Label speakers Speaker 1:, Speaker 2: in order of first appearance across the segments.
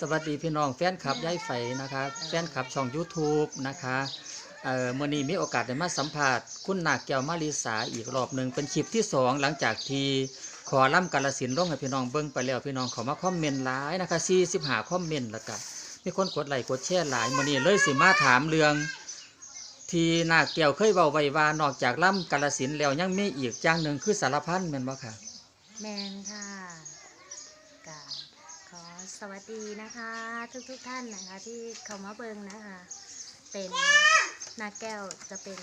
Speaker 1: สวัสดีพี่น้องแฟนคลับย้ายไฟนะคะแฟนคลับช่อง YouTube นะคะเอ่อมื่อนี้มีโอกาสได้มาสัมภาษณ์คุณนาคแก้วมาริสาอีกรอบหนึ่งเป็นคลิปที่สองหลังจากที่ขอล่ำกาลสินธุ์ลงให้พี่น้องเบิ้งไปแล้วพี่น้องขามาคอมเมนต์หลายนะคะ45คอมเมนต์แล้วก็มีคนกดไลค์กดแชร์หลายมื่อนี้เลยสิมาถามเรื่อง ที่นาคแก้วเคยเบาไว้ว่านอกจากล่ำกาลสินแล้วยังมีอีกอย่างหนึ่งคือสารพันแม่นบ่ค่ะ
Speaker 2: แมนค่ะ วัสดีนะคะ ทุกๆทท่านนะคะ ที่เข้ามาเบิงนะคะ เป็นนาแก้วจะเป็น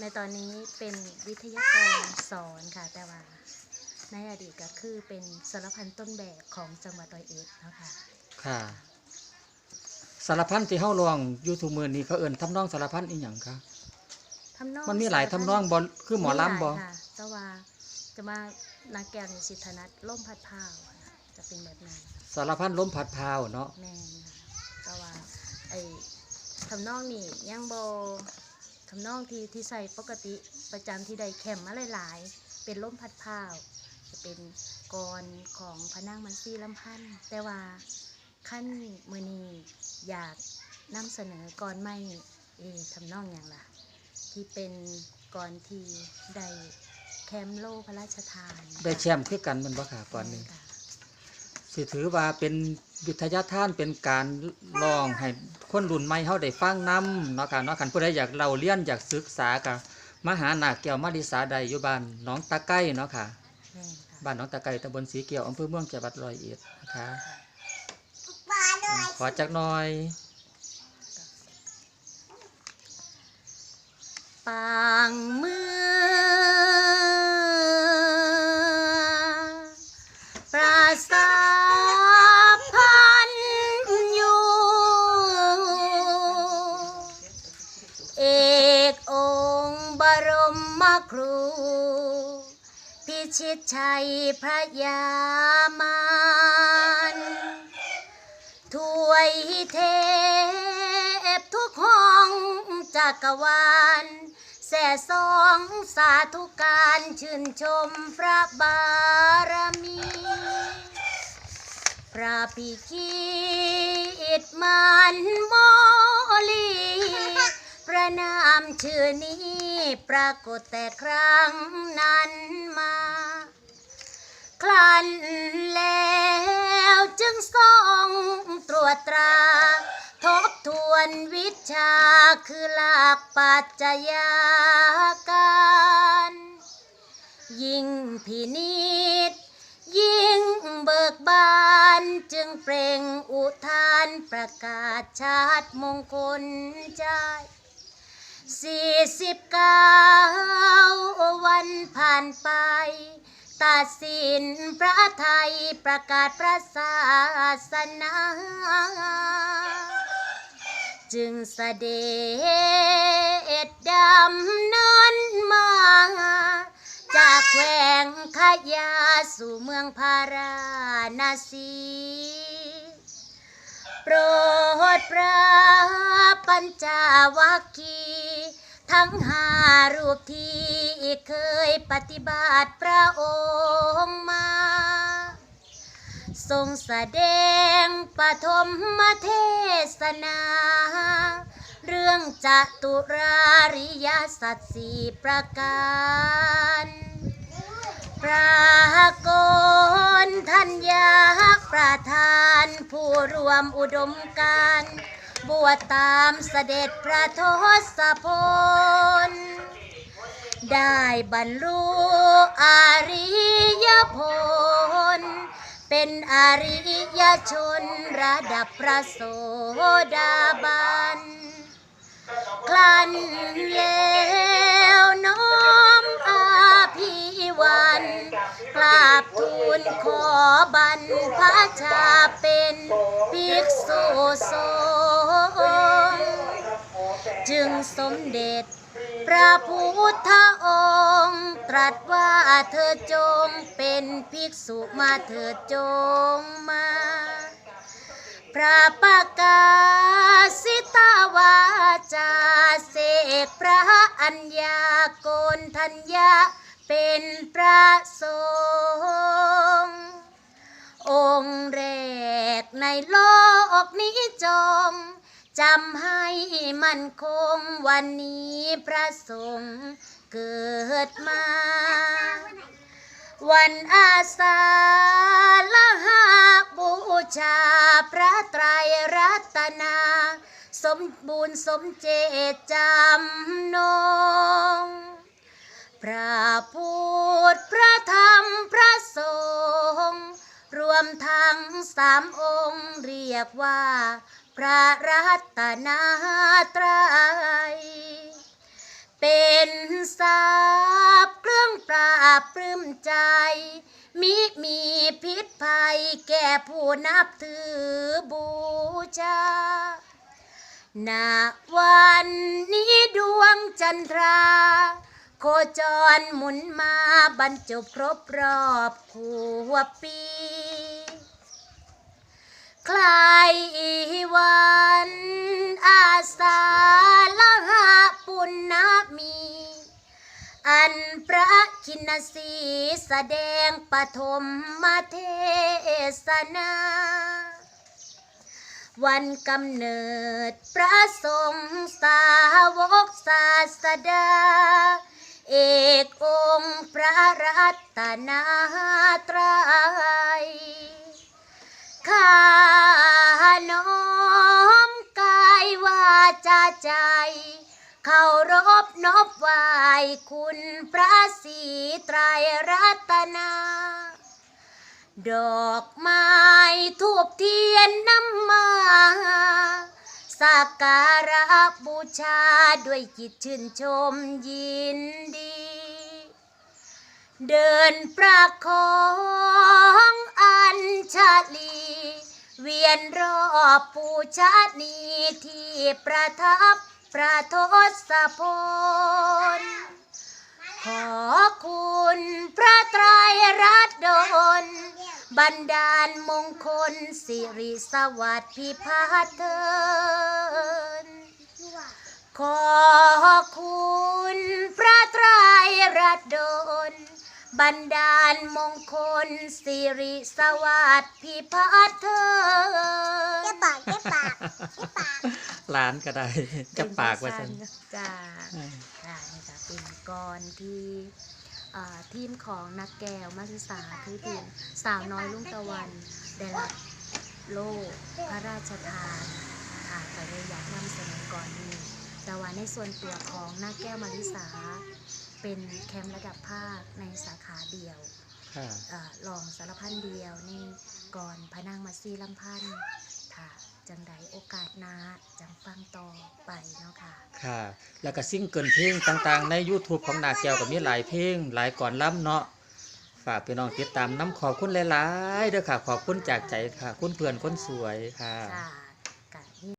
Speaker 2: ในตอนนี้เป็นวิทยากรสอนค่ะ แต่ว่าในอดีตก็คือเป็นสารพันต้นแบบของจังหวัดร้อยเอ็ดเนาะคะ
Speaker 1: ค่ะ สารพันที่เฮาลองยูทูบมือนี้เขาเอิ้นทำนองสารพันอีหยังคะ
Speaker 2: ทำนอง
Speaker 1: มันมีหลายทำนองบ่คือหมอลำบ่
Speaker 2: มีหายค่ะแต่ว่าจะมานาแก้วในสิทธนัทล่มพัดพร้าวค่ะจะเป็นแบบนั้น
Speaker 1: สารพันล้มผัดพราวเนาะ
Speaker 2: แม่นค่ะแต่ว่าไอ้ทำนองนี่ยังโบทำนองที่ที่ใส่ปกติประจำที่ใดแคมมาหลายๆเป็นล่มพัดผ้าวจะเป็นกรของพระนางมันซีลำพันธ์แต่ว่าขั้นมือนีอยากนำเสนอกรไม่เอทำนองอย่างล่ะ ที่เป็นกรที่ได้แคมโลพระราชทาน
Speaker 1: ได้แชมป์คือกันแมันบ่ค่ะก่อนหนึง
Speaker 2: แม่ค่ะ
Speaker 1: สิถือว่าเป็นวิทยาทานเป็นการลองให้คนรุ่นใหม่เฮาได้ฟังนํเนาะค่ะเนาะคันผู้ใดอยากเล่าเรียนอยากศึกษาก็มาหานาคแก้วมาริสาใดอยู่บ้านหนองตะไก้เนาะค่ะ
Speaker 2: แม่นค่ะ
Speaker 1: บ้านหนองตะไก้ตำบลสีเกียวอำเภอเมืองจังหวัดร้อยเอ็ดนะคะขอจักหน่อย
Speaker 2: ปางเมื ชิตชัยพระยามานถวยเทพทุกห้องจักรวาลแส่สองสาธุการชื่นชมพระบารมี พระพิคิดมันโมลี ระนามชื่อนี้ปรากฏแต่ครั้งนั้นมา คลันแล้วจึงส่องตรวจตรา ทบทวนวิชาคือหลักปัจจัยการยิ่งพินิษยิ่งเบิกบานจึงเปล่งอุทานประกาศชาติมงคลใจ สี่สิบเก้าวันผ่านไป ตัดสินพระไทยประกาศพระศาสนา จึงเสด็จดำนินมา จากแขวงขยาสู่เมืองพาราณสีโปรดพระปัญจวัคคี ทั้งห้ารูปที่เคยปฏิบัติพระองค์มา ทรงแสดงปฐมเทศนา เรื่องจตุราริยสัตสีประการปรากฏทัญญาประธานผู้รวมอุดมการณ์ บวชตามเสด็จพระทศพล ได้บรรลุอริยผล เป็นอริยชนระดับพระโสดาบัน คลันแล้วน้อมอาภิวันกราบทูลขอบรรพชาเป็นภิกษุสง สมเด็จ พระพุทธองค์ ตรัสว่าเธอจงเป็นภิกษุมาเถิดจงมา พระประกาศิตาวาจาเสกพระอัญญาโกนทัญญาเป็นพระสงฆ์องค์แรกในโลกนี้จง จำให้มันคงวันนี้พระสงฆ์เกิดมา วันอาสาฬหาบูชาพระไตรรัตนา สมบูรณ์สมเจตจำนง พระพุทธพระธรรมพระสงฆ์รวมทั้งสามองค์เรียกว่า พระรัตนไตรยเป็นทรัพย์เครื่องปราบปลื้มใจ มิมีพิษภัยแก่ผู้นับถือบูชาณวันนี้ดวงจันทรา โคจรหมุนมาบรรจบครบรอบขวบ ปีคลายวันอาสาฬหะปุณณมี อันพระคินสีแสดงปฐมมาเทศนา วันกำเนิดพระสงฆ์สาวกศาสดา เอกองค์พระรัตนาตรัย ใจเคารพนบไหวคุณพระศรีไตรรัตนา ดอกไม้ทูบเทียนน้ำมาสักการะบูชาด้วยจิตชื่นชมยินดี เดินประคองอัญชลี เวียนรอบปูชานีที่ประทับประทศพลขอคุณพระไตรรัตน์ดลบันดาลมงคลสิริสวัสดิ์พิพัฒน์เทินขอคุณพระไตรรัตน์ดล บันดาลมงคลสิริสวัสดิ์พิพัฒน์เทิน
Speaker 3: เจ๊ปากเจ๊ปากเจ๊ปาก
Speaker 1: ร้านก็ได้จะปากไว้สัน
Speaker 2: จ้า
Speaker 1: อืม
Speaker 2: ค่ะนี่จะเป็นกรที่อ่าทีมของนักแก้วมาริสาคือทีมสาวน้อยลุงตะวันได้รับโล่พระราชทานค่ะก็เลยอยากนำเสนอก่อนนี้แต่ว่าในส่วนตัวของนักแก้วมาริสา เป็นแคมป์ระดับภาคในสาขาเดียว
Speaker 1: ค่ะ
Speaker 2: อ่ารองสารพันเดียวนี่ก่อนพระนางมาซีลำพันธ์ค่ะจังใดโอกาสหนาจังฟังต่อไปเนาะค่ะ
Speaker 1: ค่ะ แล้วก็ซิ่งเกินเพลงต่างๆ ใน YouTube ของนาแก้วก็มีหลายเพลงหลายก่อนล้ำเนาะฝากพี่น้องติดตามน้ำขอบคุณหลายๆเด้อค่ะ ขอบคุณจากใจค่ะ คุณเพื่อนคนสวยค่ะ
Speaker 2: ค่ะ